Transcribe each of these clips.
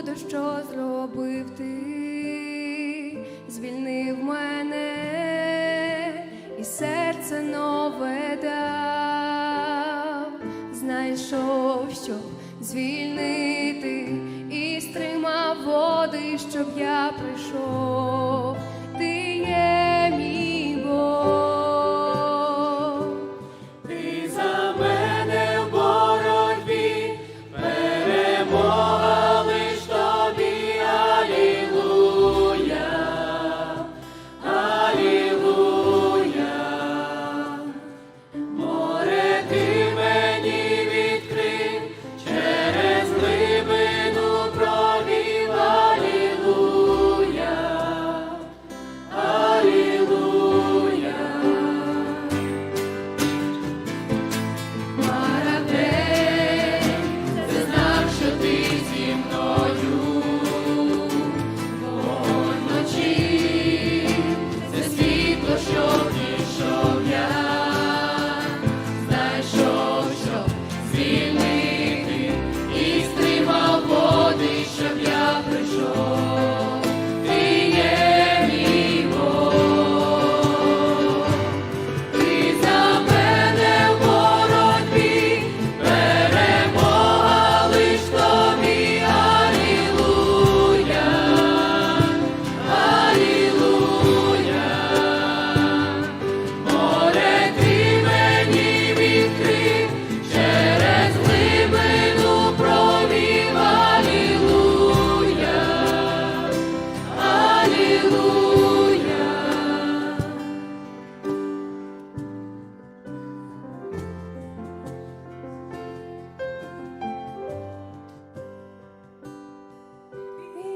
чудо, що зробив ти, звільнив мене і серце нове дав, знайшов, щоб звільнити і стримав води, щоб я прийшов.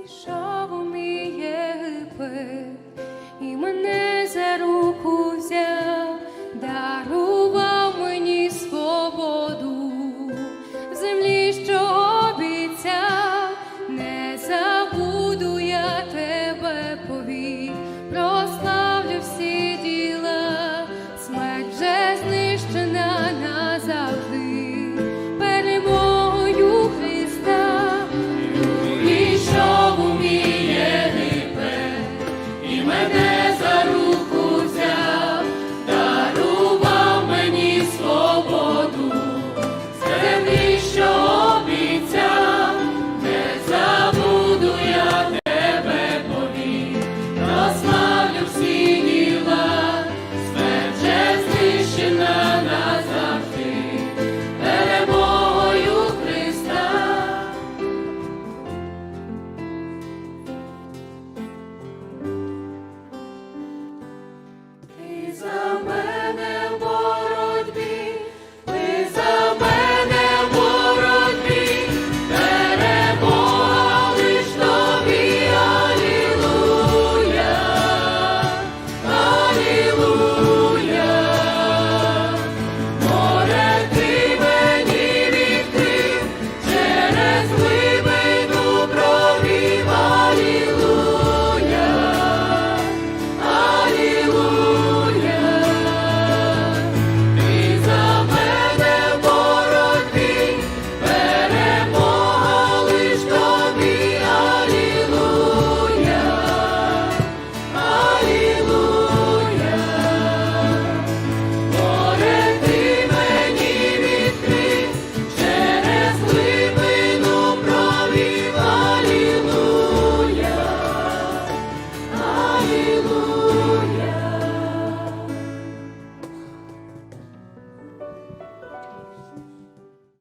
Йшов у мій і мене.